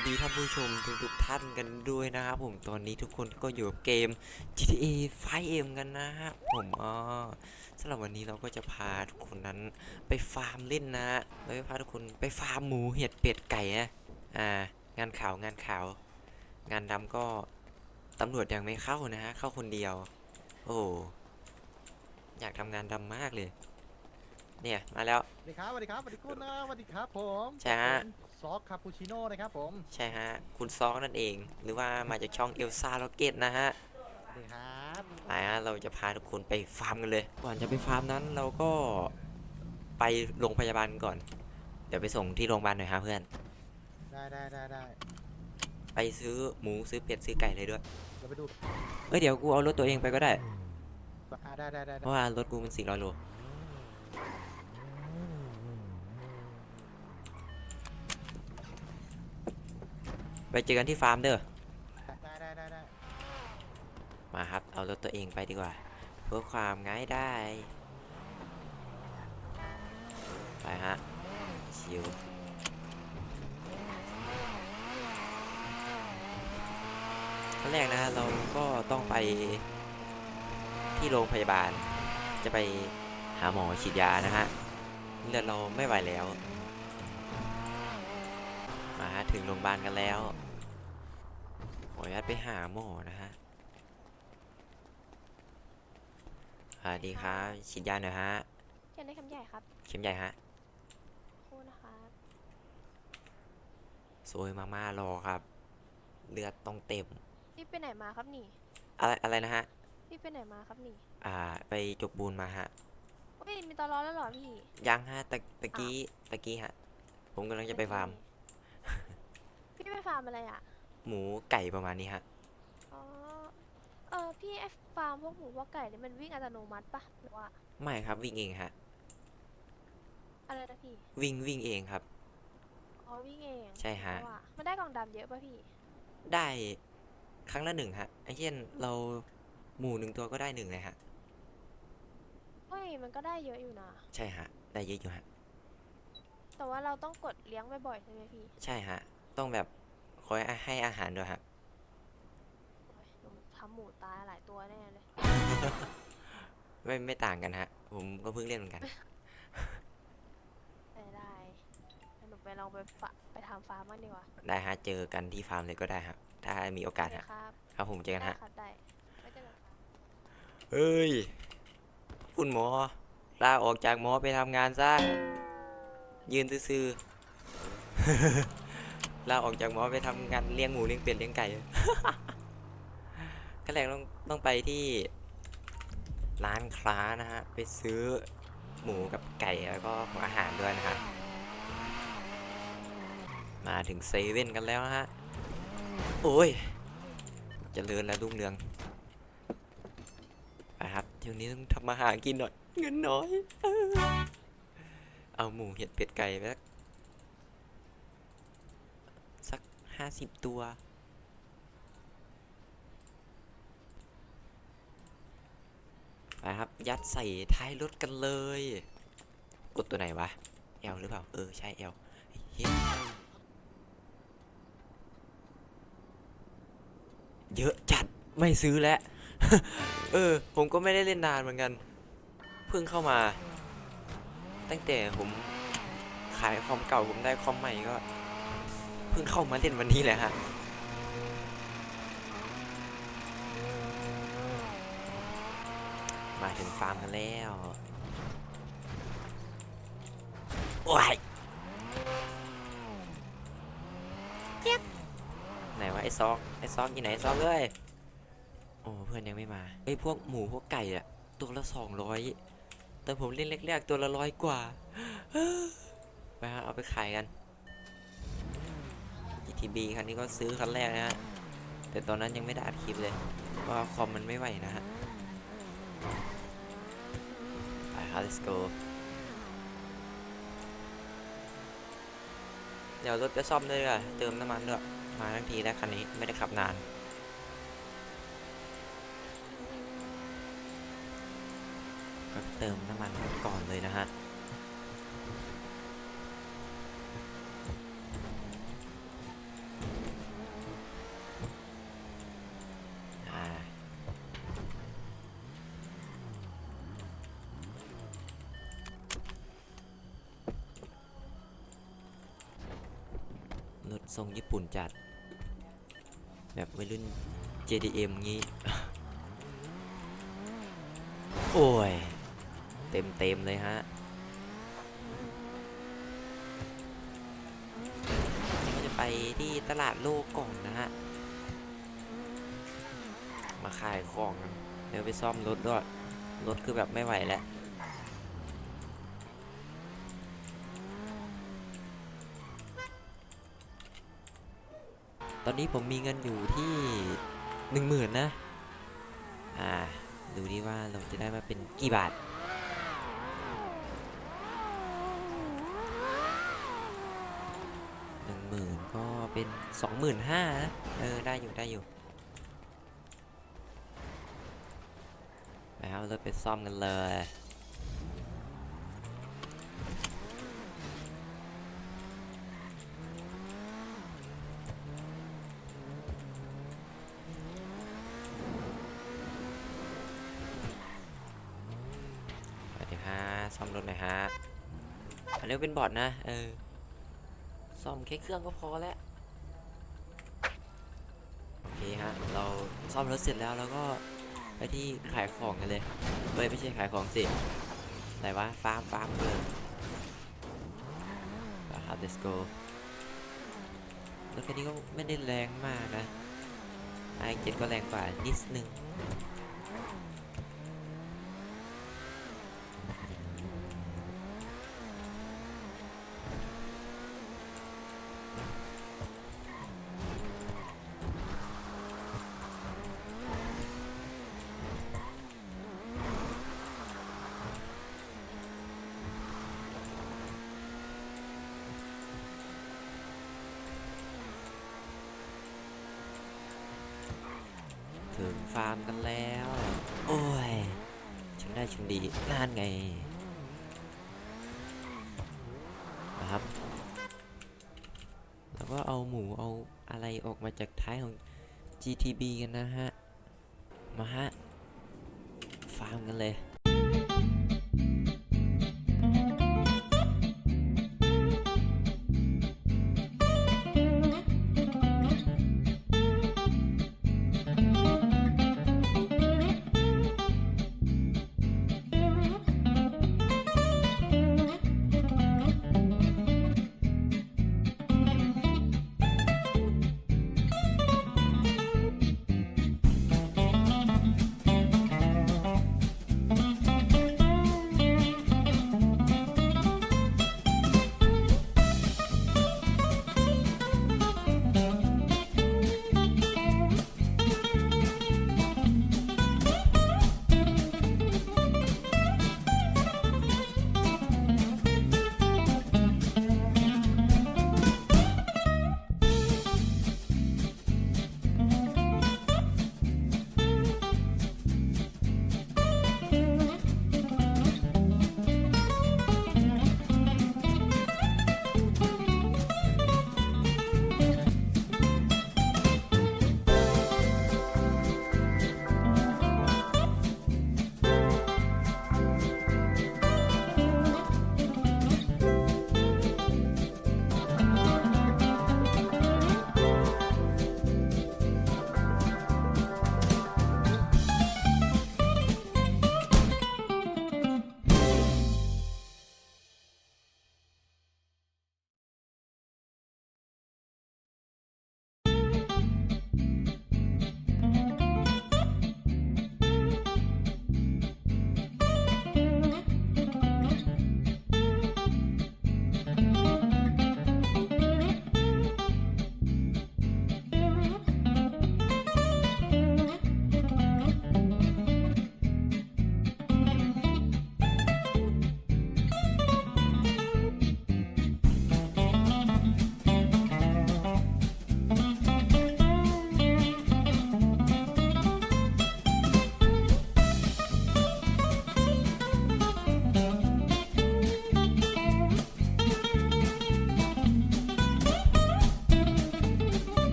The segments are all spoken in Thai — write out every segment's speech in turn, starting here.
วัสดีท่านผู้ชมทุกทุกๆท่านกันด้วยนะครับผมตอนนี้ทุกคนก็อยู่กับเกม GTA 5M กันนะฮะผมอ๋อสำหรับวันนี้เราก็จะพาทุกคนนั้นไปฟาร์มเล่นนะฮะเราจะพาทุกคนไปฟาร์มหมูเห็ดเป็ดไก่นะอ่างานข่าวงานข่าว งานดำก็ตำรวจยังไม่เข้านะฮะเข้าคนเดียว โอ้อยากทำงานดำมากเลย เนี่ยมาแล้วสวัสดีครับสวัสดีครับสวัสดีคุณนะสวัสดีครับผมใช่ฮะผม ซอสคาปูชิโน่นะครับผมใช่ฮะ คุณซอกนั่นเอง หรือว่ามาจากช่องเอลซาโรเกตนะฮะสวัสดีครับไปฮะเราจะพาทุกคนไปฟาร์มกันเลย ก่อนจะไปฟาร์มนั้นเราก็ไปโรงพยาบาลกันก่อน เดี๋ยวไปส่งที่โรงพยาบาลหน่อยฮะเพื่อน ได้ได้ได้ได้ไปซื้อหมูซื้อเป็ดซื้อไก่เลยด้วยเดี๋ยวไปดูเอ้ยเดี๋ยวกูเอารถตัวเองไปก็ได้ อ่าได้ได้ได้เพได้ราะว่ารถกูมัน400โล เจอกันที่ฟาร์มเด้อ ได้ได้ได้ได้มาครับ เอารถตัวเองไปดีกว่า เพื่อความง่ายได้ ไปฮะ ชิวขั้นแรกนะเราก็ต้องไปที่โรงพยาบาล จะไปหาหมอฉีดยานะฮะเลือดเราไม่ไหวแล้ว มาฮะถึงโรงพยาบาลกันแล้วข ออนุญาตไปหาหมอนะฮะสวัสดีครับฉีดยาหน่อยฮะเขียนได้คำใหญ่ครับเข็มใหญ่ฮะครู่นะครับโซยมาม่ารอครับ เลือดต้องเต็ม พี่ไปไหนมาครับนี่อะไรอะไรนะฮะ พี่ไปไหนมาครับนี่อ่า ไปจกบูนมาฮะ โอ้ยมีตอนร้อนแล้วเหรอพี่ยังฮะตะตะกี้ตะกี้ฮะ ผมกำลังจะไปฟาร์ม พี่ไปฟาร์มอะไรอะ หมูไก่ประมาณนี้ฮะ อ๋อ เออพี่ไอฟาร์มพวกหมูพวกไก่เนี่ยมันวิ่งอัตโนมัติปะหรือว่าไม่ครับวิ่งเองฮะ อะไรนะพี่ วิ่งวิ่งเองครับ อ๋อวิ่งเองใช่ฮะ เพราว่ามันได้กล่องดำเยอะปะพี่ ได้ครั้งละหนึ่งฮะไอ้เช่นเราหมูหนึ่งตัวก็ได้หนึ่งเลยฮะ เฮ้ยมันก็ได้เยอะอยู่นะ ใช่ฮะ ได้เยอะอยู่ฮะ แต่ว่าเราต้องกดเลี้ยงบ่อยๆใช่ไหมพี่ ใช่ฮะ ต้องแบบ คอยให้อาหารด้วยฮะโอ้ยหนูทำหมูตายหลายตัวแน่เลย ไม่ไม่ต่างกันฮะ ผมก็เพิ่งเล่นเหมือนกันได้ได้งั้นหนูไปลองไปฟะไปทำฟาร์มบ้างดีกว่าได้ฮะ เจอกันที่ฟาร์มเลยก็ได้ครับ ถ้ามีโอกาสได้ฮะ ครับ ครับผมเจอกันได้ฮะ ครับได้ไม่เจอกันครับเฮ้ย คุณหมอ ลาออกจากหมอไปทำงานซะ ยืนซื่อๆ ลาออกจากหมอไปทำงานเลี้ยงหมูเลี้ยงเป็ดเลี้ยงไก่ขั้นแรกต้องต้องไปที่ร้านค้านะฮะไปซื้อหมูกับไก่แล้วก็ของอาหารด้วยนะฮะมาถึงเซเว่นกันแล้วนะฮะโอ้ยจเจริญและรุ่งเรืองไปครับเดี๋ยวนี้ต้องทำมาหากินหน่อย เงินน้อย เอาหมูเห็ดเป็ดไก่ไปสักสัก ห้าสิบตัว ไปครับ ยัดใส่ท้ายรถกันเลย กดตัวไหนวะเอลหรือเปล่า เออ ใช่เอลเยอะจัดไม่ซื้อแล้ว เออ ผมก็ไม่ได้เล่นนานเหมือนกัน เพิ่งเข้ามา ตั้งแต่ผมขายคอมเก่าผมได้คอมใหม่ก็ พิ่งเข้ามาเล่นวันนี้แหละฮะมาถึงฟาร์มกันแล้วโอ้ยเจี๊ยบไหนวะไอ้ซอกไอ้ซอกอยู่ไหนไอ้ซอกเอ้ยโอ้เพื่อนยังไม่มาไอ้ยพวกหมูพวกไก่อะตัวละสองร้อยแต่ผมเล่นแรกๆตัวละร้อยกว่าไปฮะเอาไปขายกัน GTB คันนี้ก็ซื้อคันแรกนะฮะ แต่ตอนนั้นยังไม่ได้อัดคลิปเลยเพราะว่าคอมมันไม่ไหวนะฮะ ไปครับ let's go เดี๋ยวรถจะซ่อมด้วยอะเติมน้ำมันด้วย มาทั้งทีแล้วคันนี้ไม่ได้ขับนานก็เติมน้ำมันก่อนเลยนะฮะ รถทรงญี่ปุ่นจัด แบบวัยรุ่น JDM งี้ โอ้ย เต็มเต็มเลยฮะนี่ก็จะไปที่ตลาดโลกกล่องนะฮะ มาขายของเดี๋ยวไปซ่อมรถด้วย รถคือแบบไม่ไหวแล้ว อนนี้ผมมีเงินอยู่ที่หนึ่งหมื่นนะ อ่า ดูดิว่าเราจะได้มาเป็นกี่บาท หนึ่งหมื่นก็เป็นสองหมื่นห้าเออ ได้อยู่ได้อยู่ไปเอารถไปซ่อมกันเลย ซ่อมรถหน่อยฮะอันนี้เป็นบอร์ดนะเออซ่อมแค่เครื่องก็พอแล้วโอเคฮะเราซ่อมรถเสร็จแล้วเราก็ไปที่ขายของกันเลยเฮ้ยไม่ใช่ขายของสิไหนวะฟาร์มฟาร์มเลยนะครับ let's go รถคันนี้ก็ไม่ได้แรงมากนะไอเจ็ดก็แรงกว่านิดนึง ด้ฉันดีนานไงนะครับ แล้วก็เอาหมูเอาอะไรออกมาจากท้ายของ GTB กันนะฮะ มาฮะ ฟาร์มกันเลย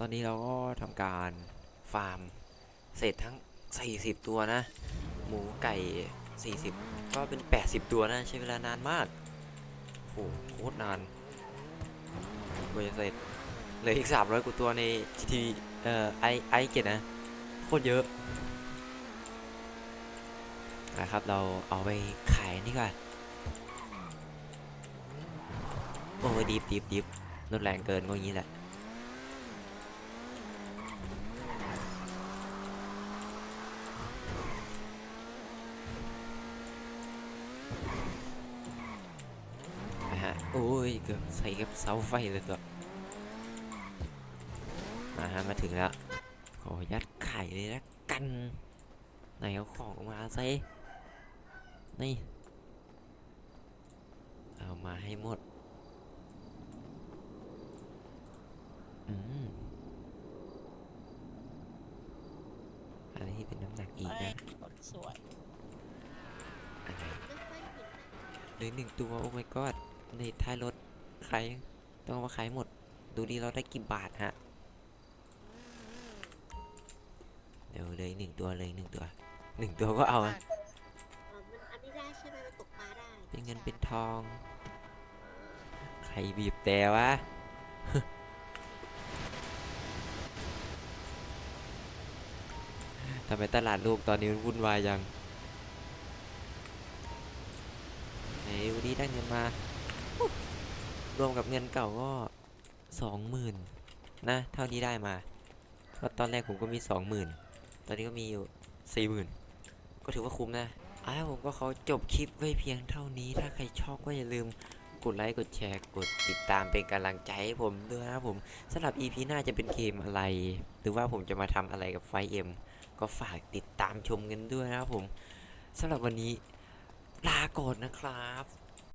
ตอนนี้เราก็ทำการฟาร์มเสร็จทั้ง 40 ตัวนะ หมูไก่ 40 ก็เป็น 80 ตัวนะใช้เวลานานมากโหโคตรนานกว่าจะเสร็จเหลืออีก 300กว่าตัวใน GT เอ่อไอไอเกตนะโคตรเยอะนะครับเราเอาไปขายดีกว่าโอ้ยดิบดิบดิบรุนแรงเกินก็อย่างนี้แหละ นะฮะ โอ้ยเกือบใส่กับเสาไฟเลยเกือบมาฮะมาถึงแล้ว ขอยัดไข่เลยละกันไหนเอาของออกมาสินี่ เอามาให้หมด อืมอันนี้เป็นน้ำหนักอีกนะคนสวยอะไรเหลือหนึ่งตัว โอ้ my god ในท้ายรถใครต้องเอามาขายหมด ดูดีเราได้กี่บาทฮะ เดี๋ยวเลยหนึ่งตัวเลยหนึ่งตัวหนึ่งตัวก็เอาอะเออมันอันนี้ได้ใช่ไหมมันตกปลาได้ เป็นเงินเป็นทอง ใครบีบแต่วะทำไมตลาดลูกตอนนี้มันวุ่นวายจังไหนวันนี้ได้เงินมา รวมกับเงินเก่าก็สองหมื่นนะ เท่าที่ได้มาเพราะตอนแรกผมก็มีสองหมื่นตอนนี้ก็มีอยู่สี่หมื่นก็ถือว่าคุ้มนะอ้าวผมก็เขาจบคลิปไว้เพียงเท่านี้ ถ้าใครชอบก็อย่าลืมกดไลค์กดแชร์กดติดตามเป็นกำลังใจให้ผมด้วยนะครับผมสำหรับ EP หน้าจะเป็นเกมอะไร หรือว่าผมจะมาทำอะไรกับไฟเอ็มก็ฝากติดตามชมกันด้วยนะครับผมสำหรับวันนี้ลาก่อนนะครับ